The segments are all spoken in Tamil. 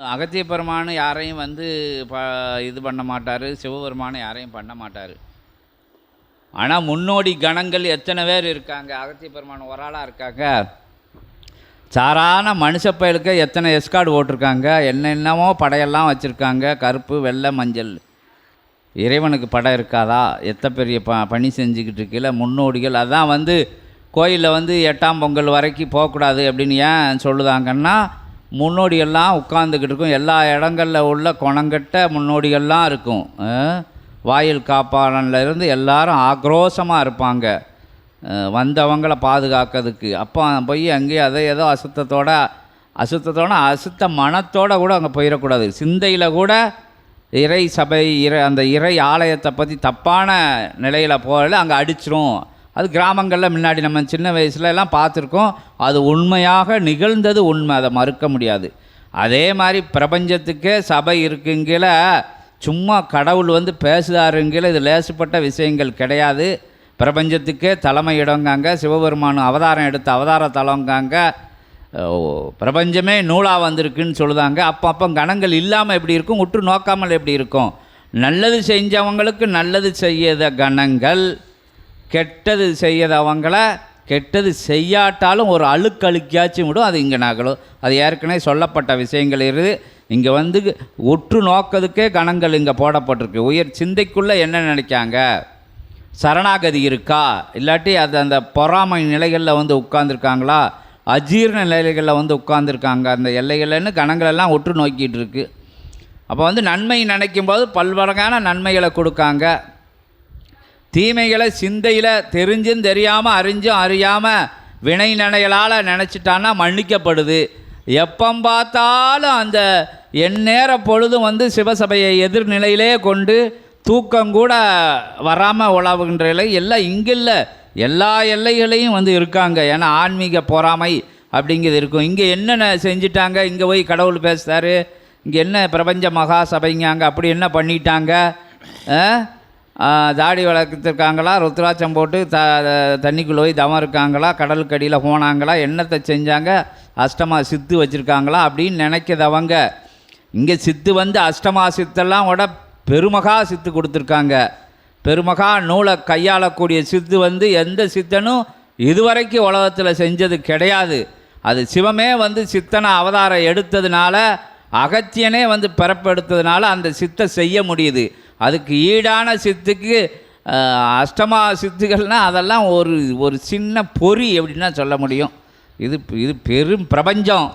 அகத்திய பெருமான் யாரையும் வந்து ப இது பண்ண மாட்டார் சிவபெருமானை யாரையும் பண்ண மாட்டார். ஆனால் முன்னோடி கணங்கள் எத்தனை பேர் இருக்காங்க? அகத்திய பெருமான் ஒரு ஆளாக இருக்காங்க. சாரான மனுஷ பயலுக்கு எத்தனை எஸ்கார்டு ஓட்டிருக்காங்க? என்னென்னமோ படையெல்லாம் வச்சுருக்காங்க. கருப்பு வெள்ளை மஞ்சள். இறைவனுக்கு படம் இருக்காதா? எத்த பெரிய ப பணி செஞ்சுக்கிட்டு இருக்கல முன்னோடிகள் அதான் வந்து கோயிலில் வந்து எட்டாம் பொங்கல் வரைக்கும் போகக்கூடாது அப்படின்னு ஏன் சொல்லுதாங்கன்னா முன்னோடியெல்லாம் உட்காந்துக்கிட்டு இருக்கும். எல்லா இடங்களில் உள்ள குணங்கட்ட முன்னோடிகள்லாம் இருக்கும். வாயில் காப்பாளன்ல இருந்து எல்லாரும் ஆக்ரோஷமாக இருப்பாங்க. வந்தவங்கள வந்தவங்களை பாதுகாக்கிறதுக்கு. அப்போ போய் அங்கேயே அதை ஏதோ அசுத்தத்தோட அசுத்தத்தோட அசுத்த மனத்தோடு கூட அங்கே போயிடக்கூடாது. சிந்தையில் கூட இறை சபை இறை அந்த இறை ஆலயத்தை பற்றி தப்பான நிலையில் போகல அங்கே அடிச்சிரும். அது கிராமங்களில் முன்னாடி நம்ம சின்ன வயசுல எல்லாம் பார்த்துருக்கோம். அது உண்மையாக நிகழ்ந்தது உண்மை. அதை மறுக்க முடியாது. அதே மாதிரி பிரபஞ்சத்துக்கே சபை இருக்குங்கில சும்மா கடவுள் வந்து பேசுதாருங்கில இது லேசுப்பட்ட விஷயங்கள் கிடையாது. பிரபஞ்சத்துக்கே தலைமை இடங்காங்க சிவபெருமான் அவதாரம் எடுத்த அவதார தலங்காங்க பிரபஞ்சமே நூலாக வந்திருக்குன்னு சொல்லுதாங்க. அப்போ அப்போ கணங்கள் இல்லாமல் எப்படி இருக்கும்? உற்று நோக்காமல் எப்படி இருக்கும்? நல்லது செஞ்சவங்களுக்கு நல்லது செய்யாத கணங்கள். கெட்டது செய்யாதவங்கள கெட்டது செய்யாட்டாலும் ஒரு அழுக்கு அழுக்கியாச்சும் விடும். அது இங்கே நகலும் அது ஏற்கனவே சொல்லப்பட்ட விஷயங்கள் இருக்குது. இங்கே வந்து உற்று நோக்கிறதுக்கே கணங்கள் இங்கே போடப்பட்டிருக்கு. உயர் சிந்தைக்குள்ளே என்ன நினைக்காங்க? சரணாகதி இருக்கா? இல்லாட்டி அது அந்த பொறாமை நிலைகளில் வந்து உட்காந்துருக்காங்களா அஜீரண நிலைகளில் வந்து உட்காந்துருக்காங்க அந்த எல்லைகள்னு கணங்களெல்லாம் உற்று நோக்கிட்டு இருக்கு. அப்போ வந்து நன்மை நினைக்கும் போது பல்வகையான நன்மைகளை கொடுக்காங்க. தீமைகளை சிந்தையில் தெரிஞ்சும் தெரியாமல் அறிஞ்சும் அறியாமல் வினை நினைகளால் நினச்சிட்டான்னா மன்னிக்கப்படுது. எப்போ பார்த்தாலும் அந்த எந்நேர பொழுதும் வந்து சிவசபையை எதிர்நிலையிலே கொண்டு தூக்கம் கூட வராமல் உழவுகின்ற நிலை. எல்லாம் இங்கே இல்லை எல்லா எல்லைகளையும் வந்து இருக்காங்க. ஏன்னா ஆன்மீக பொறாமை அப்படிங்கிறது இருக்கும். இங்கே என்னென்ன செஞ்சிட்டாங்க? இங்கே போய் கடவுள் பேசுகிறாரு இங்கே என்ன பிரபஞ்ச மகா சபைங்க அங்கே அப்படி என்ன பண்ணிட்டாங்க? தாடி வளர்த்துருக்காங்களா? ருத்ராட்சம் போட்டு த தண்ணிக்குள்ளே போய் தவம் இருக்காங்களா? கடலுக்கு அடியில் போனாங்களா? என்னத்தை செஞ்சாங்க? அஷ்டமா சித்து வச்சுருக்காங்களா? அப்படின்னு நினைக்கிறவங்க இங்கே சித்து வந்து அஷ்டமா சித்தெல்லாம் விட பெருமகா சித்து கொடுத்துருக்காங்க. பெருமகா நூலை கையாளக்கூடிய சித்து வந்து எந்த சித்தனும் இதுவரைக்கும் உலகத்தில் செஞ்சது கிடையாது. அது சிவமே வந்து சித்தனை அவதாரம் எடுத்ததுனால அகத்தியனே வந்து பிறப்பெடுத்ததுனால அந்த சித்தை செய்ய முடியுது. அதுக்கு ஈடான சித்துக்கு அஷ்டமா சித்துகள்னால் அதெல்லாம் ஒரு ஒரு சின்ன பொறி எப்படின்னா சொல்ல முடியும். இது இது பெரும் பிரபஞ்சம்.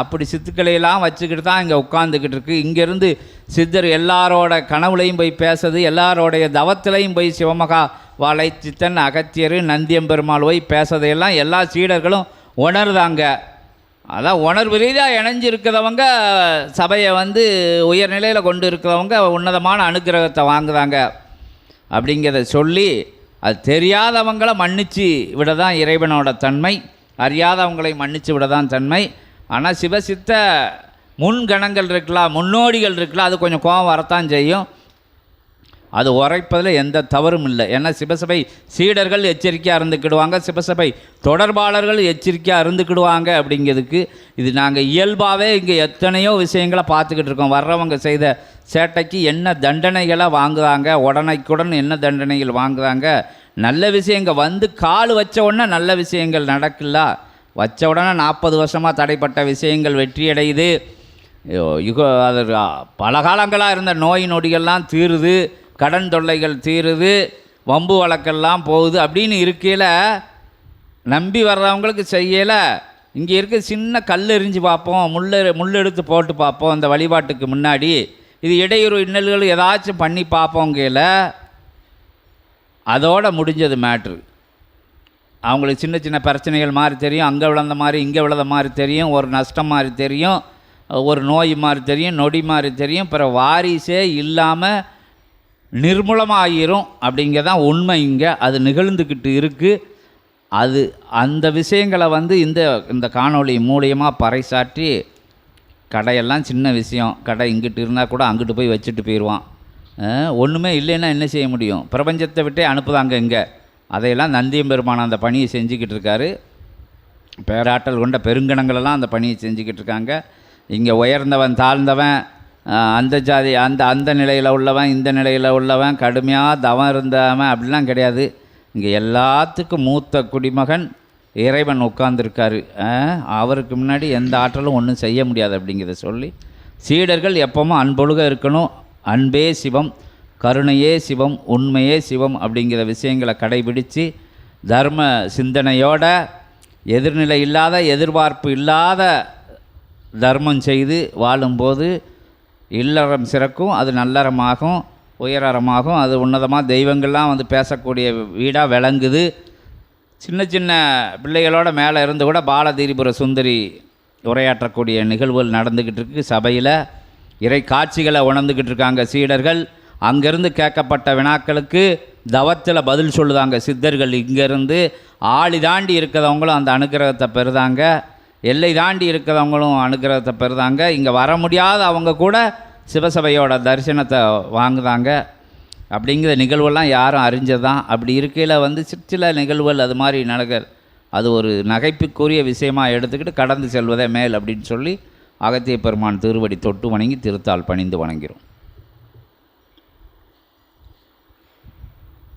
அப்படி சித்துக்களையெல்லாம் வச்சுக்கிட்டு தான் இங்கே உட்காந்துக்கிட்டு இருக்கு. இங்கேருந்து சித்தர் எல்லாரோட கனவுலையும் போய் பேசுறது எல்லாரோடைய தவத்திலையும் போய் சிவமகா வாழை சித்தன் அகத்தியர் நந்தியம்பெருமாள் போய் பேசுறதையெல்லாம் எல்லா சீடர்களும் உணர்தாங்க. அதான் உணர்வு ரீதியாக இணைஞ்சிருக்கிறவங்க சபையை வந்து உயர்நிலையில் கொண்டு இருக்கிறவங்க உன்னதமான அனுக்கிரகத்தை வாங்குதாங்க அப்படிங்கிறத சொல்லி அது தெரியாதவங்களை மன்னிச்சு விட தான் இறைவனோட தன்மை. அறியாதவங்களை மன்னிச்சு விட தான் தன்மை. ஆனால் சிவசித்த முன்கணங்கள் இருக்கலாம் முன்னோடிகள் இருக்கலாம் அது கொஞ்சம் கோபம் வரத்தான் செய்யும். அது உரைப்பதில் எந்த தவறும் இல்லை. ஏன்னா சிவசபை சீடர்கள் எச்சரிக்கையாக இருந்துக்கிடுவாங்க சிவசபை தொடர்பாளர்கள் எச்சரிக்கையாக இருந்துக்கிடுவாங்க அப்படிங்கிறதுக்கு இது நாங்கள் இயல்பாகவே இங்கே எத்தனையோ விஷயங்களை பார்த்துக்கிட்டு இருக்கோம். வர்றவங்க செய்த சேட்டைக்கு என்ன தண்டனைகளை வாங்குறாங்க உடனைக்குடன் என்ன தண்டனைகள் வாங்குறாங்க நல்ல விஷயங்கள் வந்து கால் வச்ச உடனே நல்ல விஷயங்கள் நடக்கல வச்ச உடனே நாற்பது வருஷமாக தடைப்பட்ட விஷயங்கள் வெற்றியடையுது. யுக அது பல காலங்களாக இருந்த நோய் நொடிகள்லாம் தீருது. கடன் தொல்லைகள் தீருது வம்பு வழக்கெல்லாம் போகுது அப்படின்னு இருக்கையில் நம்பி வர்றவங்களுக்கு செய்யலை. இங்கே இருக்க சின்ன கல் எரிஞ்சு பார்ப்போம் முள் முள் எடுத்து போட்டு பார்ப்போம் அந்த வழிபாட்டுக்கு முன்னாடி. இது இடையூறு இன்னல்கள் ஏதாச்சும் பண்ணி பார்ப்போங்கையில். அதோட முடிஞ்சது மேட்ரு. அவங்களுக்கு சின்ன சின்ன பிரச்சனைகள் மாதிரி தெரியும் அங்கே விழுந்த மாதிரி இங்கே விழுந்த மாதிரி தெரியும் ஒரு நஷ்டம் மாதிரி தெரியும் ஒரு நோய் மாதிரி தெரியும் நொடி மாதிரி தெரியும் பிற வாரிசே இல்லாமல் நிர்மூலமாயிரும் அப்படிங்கிறதான் உண்மை இங்கே. அது நிகழ்ந்துக்கிட்டு இருக்குது அது அந்த விஷயங்களை வந்து இந்த இந்த காணொளி மூலியமாக பறைசாற்றி கடையெல்லாம் சின்ன விஷயம். கடை இங்கிட்டு இருந்தால் கூட அங்கிட்டு போய் வச்சுட்டு போயிடுவான் ஒன்றுமே இல்லைன்னா என்ன செய்ய முடியும்? பிரபஞ்சத்தை விட்டே அனுப்புதாங்க இங்கே. அதையெல்லாம் நந்தியம்பெருமான் அந்த பணியை செஞ்சுக்கிட்டு இருக்காரு. பேராற்றல் கொண்ட பெருங்கணங்களெல்லாம் அந்த பணியை செஞ்சுக்கிட்டு இருக்காங்க. இங்கே உயர்ந்தவன் தாழ்ந்தவன் அந்த ஜாதி அந்த அந்த நிலையில் உள்ளவன் இந்த நிலையில் உள்ளவன் கடுமையாக தவம் இருந்தவன் அப்படிலாம் கிடையாது. இங்கே எல்லாத்துக்கும் மூத்த குடிமகன் இறைவன் உட்கார்ந்துருக்காரு. அவருக்கு முன்னாடி எந்த ஆற்றலும் ஒன்றும் செய்ய முடியாது அப்படிங்கிறத சொல்லி சீடர்கள் எப்பவும் அன்பொழுக இருக்கணும். அன்பே சிவம் கருணையே சிவம் உண்மையே சிவம் அப்படிங்கிற விஷயங்களை கடைபிடித்து தர்ம சிந்தனையோட எதிர்நிலை இல்லாத எதிர்பார்ப்பு இல்லாத தர்மம் செய்து வாழும்போது இல்லறம் சிறக்கும் அது நல்லறமாகும் உயரறமாகும் அது உன்னதமாக தெய்வங்கள்லாம் வந்து பேசக்கூடிய வீடாக விளங்குது. சின்ன சின்ன பிள்ளைகளோட மேலே இருந்து கூட பாலதீரிபுர சுந்தரி உரையாற்றக்கூடிய நிகழ்வுகள் நடந்துக்கிட்டு இருக்கு சபையில். இறை காட்சிகளை உணர்ந்துக்கிட்டு இருக்காங்க சீடர்கள். அங்கேருந்து கேட்கப்பட்ட வினாக்களுக்கு தவத்தில் பதில் சொல்லுதாங்க சித்தர்கள். இங்கேருந்து ஆளி தாண்டி இருக்கிறவங்களும் அந்த அனுக்கிரகத்தை பெறுதாங்க. எல்லை தாண்டி இருக்கிறவங்களும் அனுகிரகத்தை பெறுதாங்க. இங்கே வர முடியாத அவங்க கூட சிவசபையோட தரிசனத்தை வாங்குதாங்க. அப்படிங்கிற நிகழ்வெல்லாம் யாரும் அறிஞ்சது தான் அப்படி இருக்கையில் வந்து சிற் சில நிகழ்வுகள் அது மாதிரி நடக்க அது ஒரு நகைப்புக்குரிய விஷயமாக எடுத்துக்கிட்டு கடந்து செல்வதே மேல் அப்படின்னு சொல்லி அகத்திய பெருமான் திருவடி தொட்டு வணங்கி திருத்தால் பணிந்து வணங்கிறோம்.